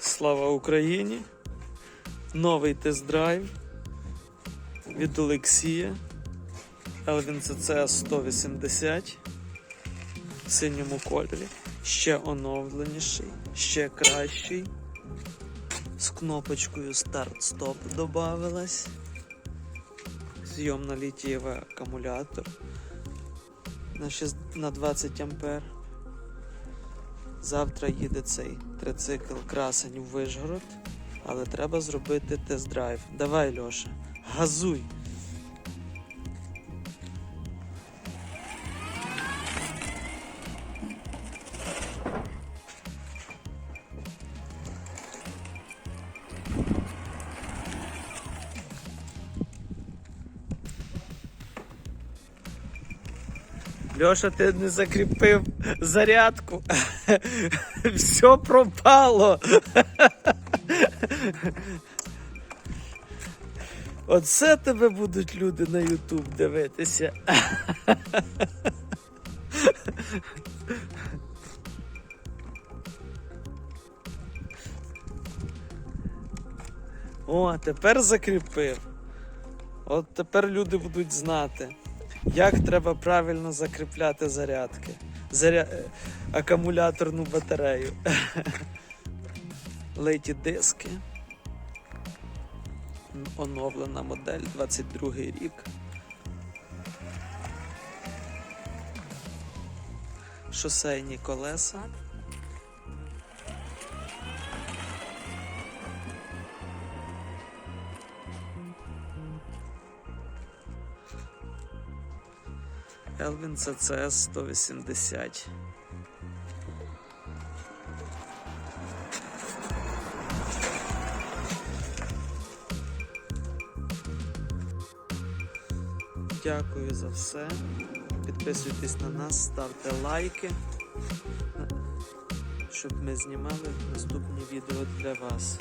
Слава Україні! Новий тест-драйв від Олексія. Elvin CC 180 в синьому кольорі. Ще оновленіший, ще кращий. З кнопочкою старт-стоп додавилась. Зйомно літієвий акумулятор на, 6, на 20 ампер. Завтра їде цей трицикл красень в Вишгород, але треба зробити тест-драйв. Давай, Льоша, газуй! Льоша, ти не закріпив зарядку. Все пропало. Оце тебе будуть люди на Ютуб дивитися. О, тепер закріпив. От тепер люди будуть знати, як треба правильно закріпляти зарядки. Заря... е, Акумуляторну батарею. Лейті диски. Оновлена модель 22 рік. Шосейні колеса. Elvin CCS 180. Дякую за все. Підписуйтесь на нас, ставте лайки, щоб ми знімали наступні відео для вас.